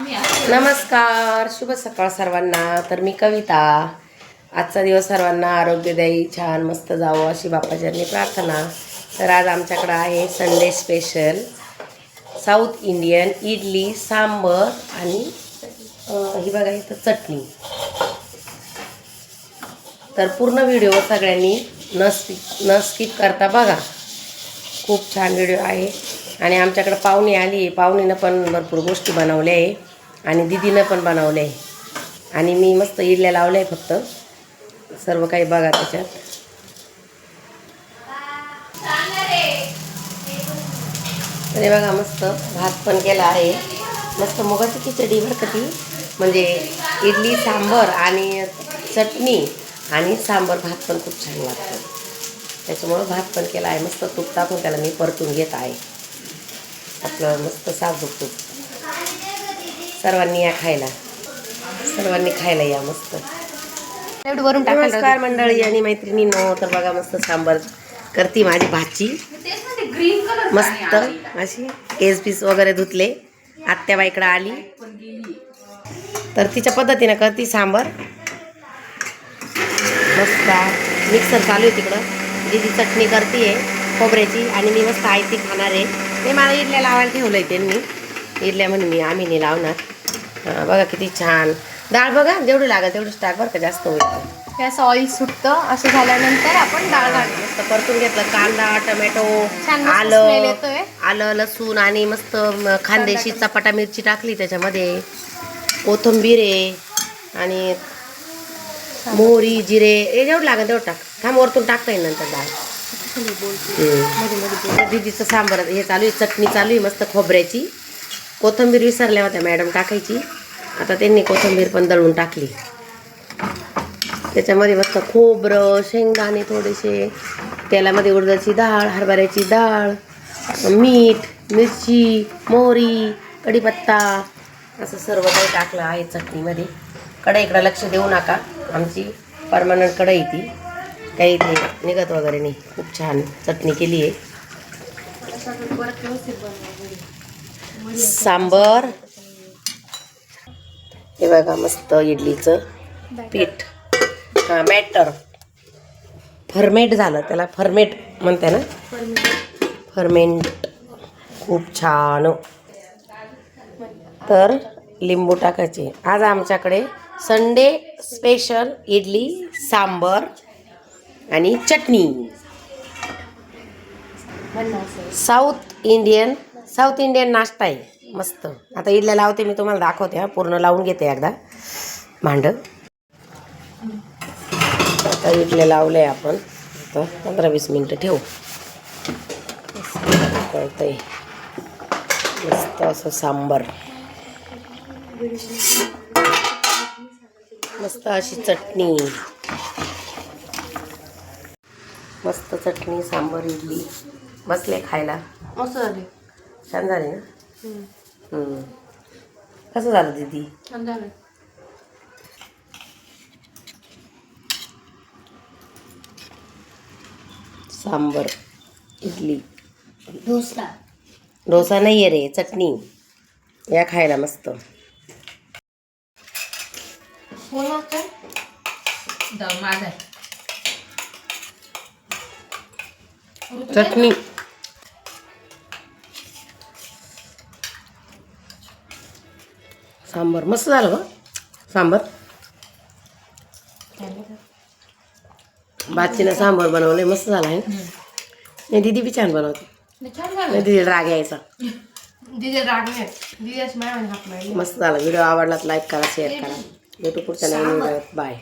नमस्कार शुभ सकाळ सर्वांना. तर मी कविता. आजचा दिवस सर्वांना आरोग्यदायी छान मस्त जावं अशी बाप्पाच्यांनी प्रार्थना. तर आज आमच्याकडं आहे Sunday special. South Indian idli sambar आणि ही बघा इथं चटणी. तर पूर्ण व्हिडिओ सगळ्यांनी न स्किप न स्किप करता बघा. खूप छान व्हिडिओ आहे. आणि आमच्याकडं पाहुणे आली आहे पाहुणीनं पण भरपूर गोष्टी बनवल्या आहे. आणि दिदीनं पण बनवलं आहे आणि मी मस्त इडल्या लावलं आहे फक्त. सर्व काही बघा त्याच्यात. अरे बघा मस्त भात पण केला आहे. मस्त मुगाची खिचडी बरं का ती. म्हणजे इडली सांबर आणि चटणी आणि सांबर भात पण खूप छान लागतो. त्याच्यामुळं भात पण केला आहे. मस्त तूप टाकून त्याला मी परतून घेत आहे. आपलं मस्त साजूक तूप सर्वांनी या खायला. सर्वांनी खायला या मस्त. वरून नमस्कार मंडळी आणि मैत्रिणींनो तर बघा मस्त सांबर करती माझी भाची. मस्त अशी केस पीस वगैरे धुतले. आत्याबाईकडं आली. तर तिच्या पद्धतीनं करती सांबर. मस्त मिक्सर चालू आहे तिकडं. दिदी चटणी करते खोबऱ्याची आणि मी मस्त आयती खाणार. आहे ते मला इडल्या लावायला ठेवलं आहे त्यांनी. इडल्या म्हणून मी आम्ही नाही लावणार. बघा किती छान. डाळ बघा जेवढी लागेल तेवढीच टाक बरं का जास्त होईल. असं ऑइल सुटतं असं झाल्यानंतर आपण डाळ घालतो. मस्त परतून घेतलं कांदा टोमॅटो आलं. आलं लसूण आणि मस्त म, खानदेशी चपाटा मिरची टाकली त्याच्यामध्ये. कोथिंबीर आहे आणि मोहरी जिरे हे जेवढं लागेल तेवढं टाक. थांब वरतून टाकता येईल नंतर डाळ. दीदीचं सांबार हे चालू आहे चटणी चालू आहे मस्त खोबऱ्याची. कोथिंबीर विसरल्या होत्या मॅडम टाकायची. आता त्यांनी कोथिंबीर पण दळून टाकली. त्याच्यामध्ये मस्त खोबरं शेंगदाणे थोडेसे तेलामध्ये उडदाची डाळ हरभऱ्याची डाळ मीठ मिरची मोहरी कढीपत्ता असं सर्व काही टाकलं आहे चटणीमध्ये. कढईकडं लक्ष देऊ नका. आमची परमनंट कढई ती. काही ते निघत वगैरे नाही. खूप छान चटणी केली आहे. सांबर. हे बघा मस्त इडलीचं पीठ. हां बॅटर फर्मेट झालं त्याला फर्मेट म्हणते ना? फर्मेंट. खूप छान. तर लिंबू टाकायचे. आज आमच्याकडे संडे स्पेशल इडली सांबर आणि chutney. South Indian south Indian नाश्ता आहे. मस्त. आता इडल्या लावते मी तुम्हाला दाखवते हा. पूर्ण लावून घेते एकदा. भांड. आता इडल्या लावलंय आपण. आता पंधरा वीस मिनटं ठेवू. कळतंय. मस्त असं सांबर. मस्त अशी चटणी. मस्त चटणी सांबर इडली. बसले खायला. मस्त झाली. छान झाले ना? हम्म. कसं झालं दीदी? छान झालं. सांबर इडली. डोसा. डोसा नाही आहे रे चटणी. या खायला मस्त. चटणी. सांबर. मस्त झालं ग सांबर. बाचीनं सांबर बनवलंय. मस्त झालं आहे ना? नाही दीदी बी छान बनवते. नाही दीदी राग यायचा. मस्त झाला. व्हिडिओ आवडला लाईक करा शेअर करा. भेटू पुढच्या नवीन बाय